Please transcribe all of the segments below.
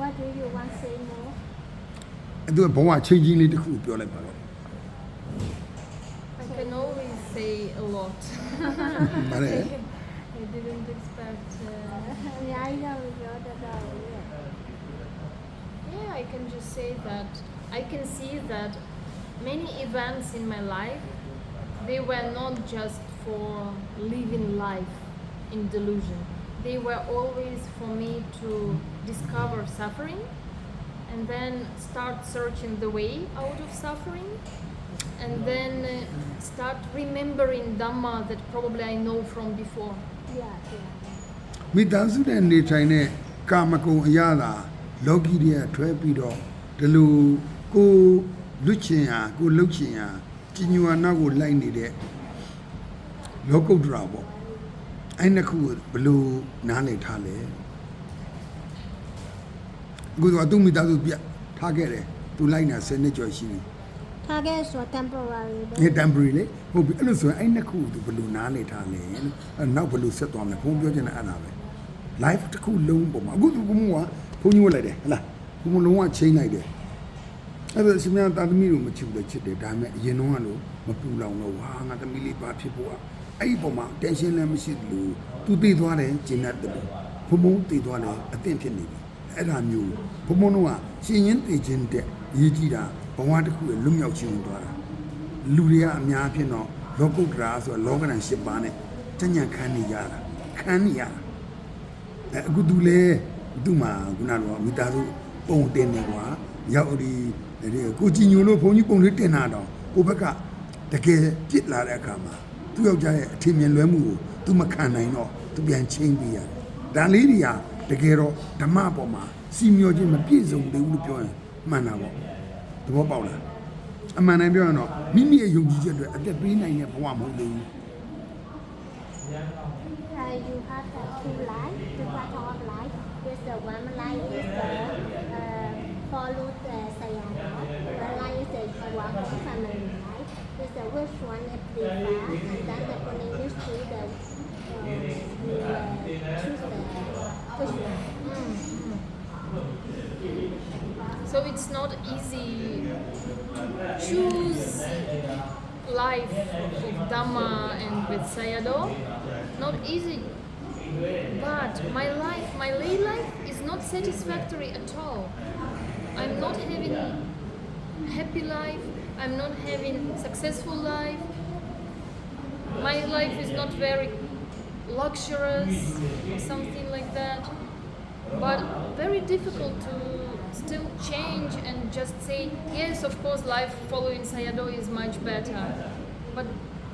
What do you want to say more? အဲ့သူကဘဝချင်းချင်းလေးတစ်ခုပြောလိုက်ပါတော့ I can always say a lot. ဗါလေ I didn't expect. Uh, အများကြီးတော့ပြောတတ်တော့ဘူးလေ yeah, I can just say that I can see that many events in my life they were not just for living life in delusion. They were always for me to discover suffering and then start searching the way out of suffering and then uh, start remembering Dhamma that probably I know from before. Yeah, yeah. မိသားစုနဲ့နေထိုင်တဲ့ကာမဂုဏ်အရာသာလောကီတွေကထွဲပြီးတော့ဒီလိုကိုလွတ်ချင်ဟာကိုလှုပ်ချင်ဟာကြီးညိုအနောက်ကိုလိုက်နေတဲ့လောကုတ္တရာပေါ့အဲ့နှစ်ခုကိုဘယ်လိုနားလည်ထားလဲ အခုတော့သူ့မိသားစုပြတ်ထားခဲ့တယ်သူလိုက်နေတာ10နှစ်ကျော်ရှိပြီထားခဲ့ဆိုတော့ temporary ပဲဒီ temporary လေဟုတ်ပြီအဲ့လိုဆိုရင်အဲ့နှစ်ခုကိုသူဘယ်လိုနားလည်ထားလဲလို့အဲ့နောက်ဘယ်လိုဆက်သွားမလဲဘုန်းပြောချင်တာအဲ့ဒါပဲ live တစ်ခုလုံးပုံမှာအခုသူကမှုကဘုန်းကြီးဝင်လိုက်တယ်ဟလားဘုံလုံးဝချိန်လိုက်တယ်အဲ့ဒါရှင်များတာသမီးတို့မချစ်ဘူးလေချစ်တယ်ဒါပေမဲ့အရင်တော့ကလို့မပူလောင်တော့ဝါငါသမီးလေးပါဖြစ်ဖို့ကအဲ့ဒီပုံမှာ tension လည်းမရှိဘူးလို့သူတည်သွားတယ်ကျင်တတ်တယ်ဘုံဘုံတည်သွားတယ်အသင့်ဖြစ်နေပြီ အဲ့ဒါမျိုးဘုံဘုံတို့ကရှင်ရင်တည်ခြင်းတဲ့ရေးကြည့်တာဘဝတစ်ခုရဲ့လွတ်မြောက်ခြင်းသွားတာလူတွေကအများအဖြစ်တော့လောကုတ္တရာဆိုတော့လောကဓာတ်၈ပါးနဲ့တညံခန်းနေရတာခန်းနေရတာအဲအခုသူလေသူ့မှာခုနကတော့မိသားစုပုံတင်နေကွာရောက်ဒီဒီကိုကြည်ညိုလို့ဘုန်းကြီးပုံလေးတင်တာတော့ကိုဘက်ကတကယ်ပြစ်လာတဲ့အခါမှာသူ့ယောက်ျားရဲ့အထင်မြင်လွဲမှုကိုသူမခံနိုင်တော့သူပြန်ချင်းပေးရတယ်ဒါလေးတွေက တကယ်တော့ဓမ္မပေါ်မှာစီမျောခြင်းမပြည့်စုံသေးဘူးလို့ပြောရင်မှန်တာပေါ့သဘောပေါက်လားအမှန်တမ်းပြောရင်တော့မိမိရဲ့ယုံကြည်ချက်တွေအသက်ပေးနိုင်တဲ့ဘဝမဟုတ်ဘူး Uh, you have uh, two life, two part of life. There's the one life is the uh, follow the sayana. One life is the one family life. There's the which one is prefer, and then the only wish to the uh, you uh, choose the which one. So it's not easy to choose life of Dhamma and with Sayadaw. Not easy. But my life, my lay life is not satisfactory at all. I'm not having happy life. I'm not having successful life. My life is not very luxurious or something like that. But very difficult to still change and just say yes of course life following Sayado is much better. But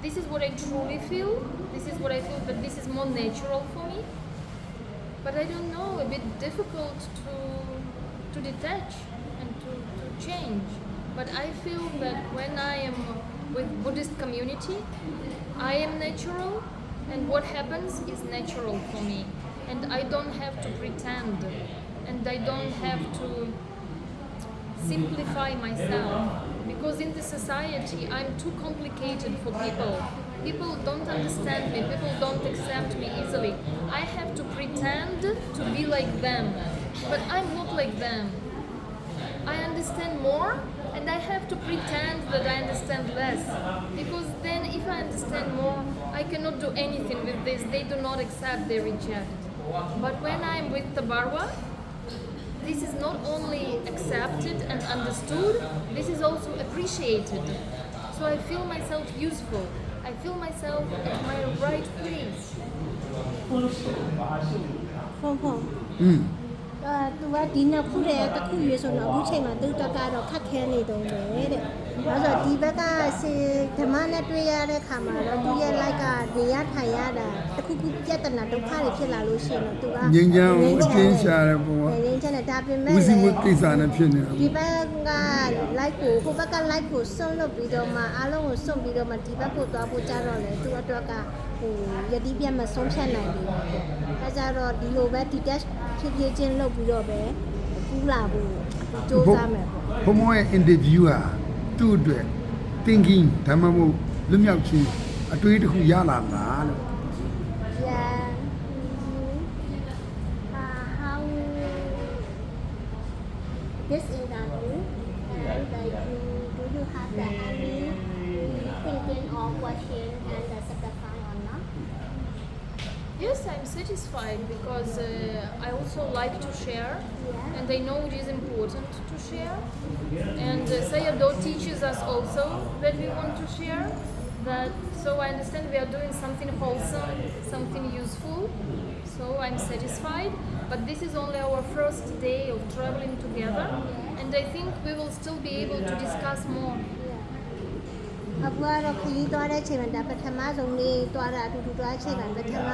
this is what i truly feel. This is what i feel but this is more natural for me. But i don't know a bit difficult to to detach and to, to change. But i feel that when i am with buddhist community i am natural and what happens is natural for me. And i don't have to pretend. And i don't have to simplify myself. Because in the society i'm too complicated for people. People don't understand me. People don't accept me easily. I have to pretend to be like them. But i'm not like them I understand more and I have to pretend that I understand less. Because then, if I understand more, I cannot do anything with this. They do not accept, they reject. But when I'm with the Barwa, this is not only accepted and understood, this is also appreciated. So I feel myself useful. I feel myself at my right place. 凤凤，嗯。 အာသူကဒီနှစ်ခုတည်းတစ်ခုရွေးဆိုတော့အခုချိန်မှာသူတက်ကတော့ခက်ခဲနေတုံးတယ်တဲ့။ ဒါဆိုတော့ဒီဘက်ကစေဓမ္မနဲ့တွေ့ရတဲ့ခါမှာတော့သူရဲ့ like ကနေရထိုင်ရတာတစ်ခုခုပြဿနာဒုက္ခတွေဖြစ်လာလို့ရှိရင်တော့သူကငြိမ်းချမ်းအောင်အကျဉ်းရှာတဲ့ဘဝငြိမ်းချမ်းတဲ့ဒါပေမဲ့ဝစီဝလည်းကိစ္စနဲ့ဖြစ်နေတာဒီဘက်က like ကိုဟိုဘက်က like ကိုစွန့်လွတ်ပြီးတော့မှအားလုံးကိုစွန့်ပြီးတော့မှဒီဘက်ကိုသွားဖို့ကြတော့လေသူအတွက်ကဟိုယတိပြတ်မဆုံးဖြတ်နိုင်ဘူးပေါ့။အဲကြတော့ဒီလိုပဲ detach ဖြစ်ဖြစ်ချင်းလုပ်ပြီးတော့ပဲကူးလာဖို့စူးစမ်းမယ်ပေါ့ဘုံဘုံရဲ့ interview ဟာ သူ့အတွက် thinking ဓမ္မမို့လွတ်မြောက်ခြင်းအတွေးတစ်ခုရလာလားလို့ Yeah. Uh, how this interview and uh, you do you have the any thinking or question and the satisfied or not? Yes, I'm satisfied because uh, I also like to share, Yeah. and I know it is important to share. And uh, Sayado teaches us also that we want to share. That so I understand we are doing something wholesome, something useful. So I'm satisfied. But this is only our first day of traveling together, and I think we will still be able to discuss more. အခုကတော့ခရီးသွားတဲ့အချိန်မှာဒါပထမဆုံးနေ့သွားတာအတူတူသွားတဲ့အချိန်မှာပထမ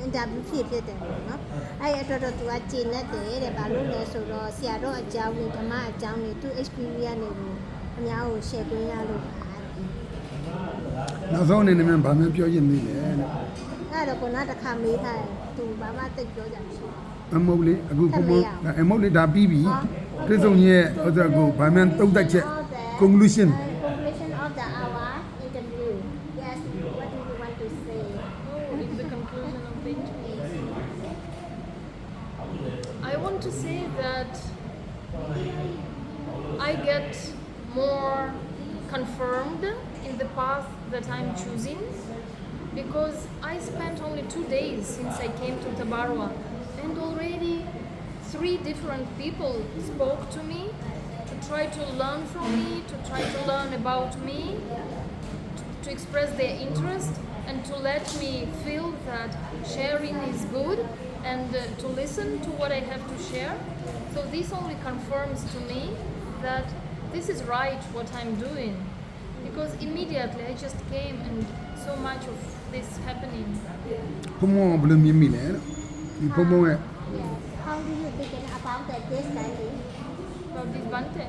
အင်တာဗျူးဖြစ်ဖြစ်တယ်ပေါ့နော် အဲ့ဒီအတွက်တော့သူကကျေနပ်တယ်တဲ့ဘာလို့လဲဆိုတော့ဆရာတော်အကြောင်းတွေဓမ္မအကြောင်းတွေသူ experience တွေကိုအများကို share ပေးရလို့ပါတဲ့နောက်ဆုံးအနေနဲ့မြန်ဗာမြန်ပြောချင်သေးတယ်လို့အဲ့တော့ကိုနာတစ်ခါမေးထားတယ်သူဘာမှတိတ်ပြောကြမရှိဘူးအမုတ်လေးအခုဘုံဘုံထပ်မေးရအောင်အမုတ်လေးဒါပြီးပြီဟုတ်ပြည့်စုံရဲ့ဥစ္စာကိုဗာမြန်တုံးတက်ချက် conclusion Uh, conclusion to say that I get more confirmed in the path that I'm choosing because I spent only two days since I came to Tabarwa and already three different people spoke to me to try to learn from me, to try to learn about me, to express their interest and to let me feel that sharing is good and uh, to listen to what I have to share. So this only confirms to me that this is right what I'm doing because immediately I just came and so much of this happening. Comment le mien Miller? Et comment est? How do you think about this About this Bante?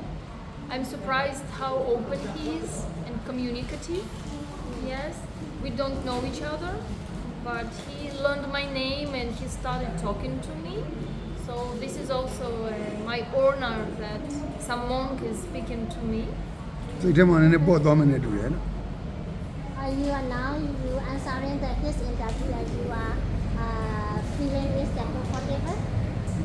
I'm surprised how open he is and communicative. Yes, we don't know each other, but he learned my name and he started talking to me. So this is also uh, my honor that some monk is speaking to me. စိတ်ထဲမှာနည်းနည်းပေါ့သွားမှနဲ့တူတယ်နော် are you are now you answering the this interview and you are uh, feeling is that comfortable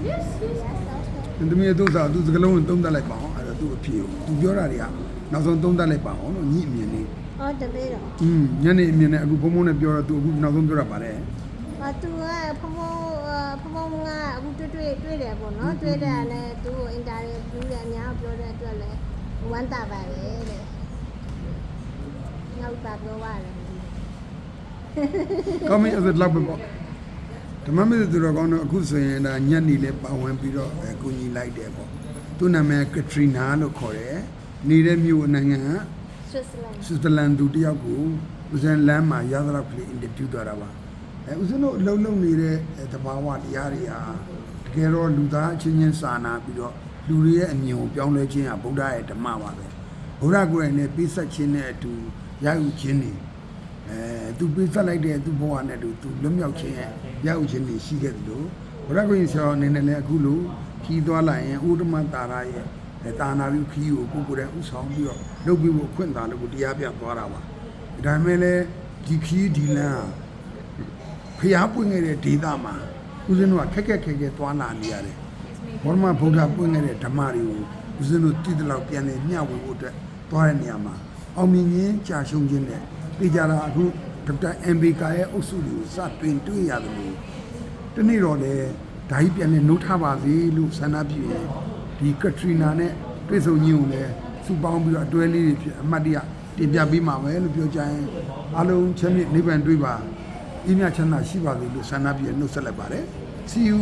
Yes, yes. yes okay တမီးတို့စားသူစကလုံးကိုသုံးသပ်လိုက်ပါအောင်အဲ့တော့သူ့အဖြေကိုသူပြောတာတွေကနောက်ဆုံးသုံးသပ်လိုက်ပါအောင်လို့ညီအမြင်လေး oh တပည့်တော်อืมညနေအမြင်နဲ့အခုဘုံဘုံနဲ့ပြောတော့သူအခုနောက်ဆုံးပြောတာပါတယ်အတူကဖဖဖဖကအခုတွေ့တွေ့တွေ့တယ်ပေါ့နော်တွေ့တယ်လည်းသူ့ကိုအင်တာဗျူးလည်းအများပြောတဲ့အတွက်လည်းဝမ်းသာပါတယ်တဲ့နောက်ပါပြောရတယ်ကောင်းပြီအဲ့ဒါလောက်ပဲပေါ့ဓမ္မမစ်သူတော်ကောင်းတော့အခုဆိုရင်ဒါညနေလေးပါဝင်ပြီးတော့အဲကိုကြီးလိုက်တယ်ပေါ့သူ့နာမည်ကထရီနာလို့ခေါ်တယ်နေတဲ့မြို့နိုင်ငံက Switzerland ဆွစ်ဇာလန်သူတယောက်ကိုဦးဇင်လမ်းမှာရသလောက်ကလေးအင်တာဗျူးသွားတာပါအဲဦးဇင်းတို့အလုံးလုံးနေတဲ့တဘာဝတရားတွေဟာတကယ်တော့လူသားအချင်းချင်းစာနာပြီးတော့လူတွေရဲ့အမြင်ကိုပြောင်းလဲခြင်းဟာဗုဒ္ဓရဲ့ဓမ္မပါပဲဗုဒ္ဓကိုယ်တိုင်နဲ့ပိဆက်ခြင်းနဲ့အတူရယူခြင်းနေအဲသူပိဆက်လိုက်တဲ့သူ့ဘဝနဲ့အတူသူလွတ်မြောက်ခြင်းရဲ့ရယူခြင်းတွေရှိခဲ့တယ်လို့ဗုဒ္ဓကိုယ်ရှင်ဆရာအနေနဲ့လည်းအခုလိုခီးသွားလိုက်ရင်ဥဒ္ဓမတာရရဲ့အဲ တာနာပြုခီးကိုကိုကိုယ်တိုင်ဥဆောင်ပြီးတော့လုပ်ပြီးဖို့အခွင့်အာဏာကိုတရားပြသွားတာပါဒါပေမဲ့လည်းဒီခီးဒီလန်းဖျားပွင့်ခဲ့တဲ့ဒေသမှာဦးဇင်းတို့ကခက်ခက်ခဲခဲသွားလာနေရတယ်ဘောရမဗုဒ္ဓပွင့်ခဲ့တဲ့ဓမ္မတွေကိုဦးဇင်းတို့တည်တလောက်ပြန်လည်မျှဝေဖို့အတွက်သွားတဲ့နေရာမှာအောင်မြင်ခြင်းကြာရှုံးခြင်းနဲ့ပြကြတာအခုဒေါက်တာအမ်ဘီကာရဲ့အုပ်စုတွေကိုစတွင်တွေ့ရတယ်လို့တနေ့တော့လေဓာကြီးပြန်နေနှုတ်ထားပါစေလို့ဆန္ဒပြုရင် ဒီကထရီနာနဲ့တွေ့ဆုံခြင်းကိုလည်းစုပေါင်းပြီးတော့အတွဲလေးတွေဖြစ်အမှတ်တရတင်ပြပေးမှာပဲလို့ပြောကြရင်အားလုံးချမ်းမြေ့နိဗ္ဗာန်တွေ့ပါဤမြတ်ချမ်းသာရှိပါစေလို့ဆန္ဒပြုနှုတ်ဆက်လိုက်ပါတယ် see you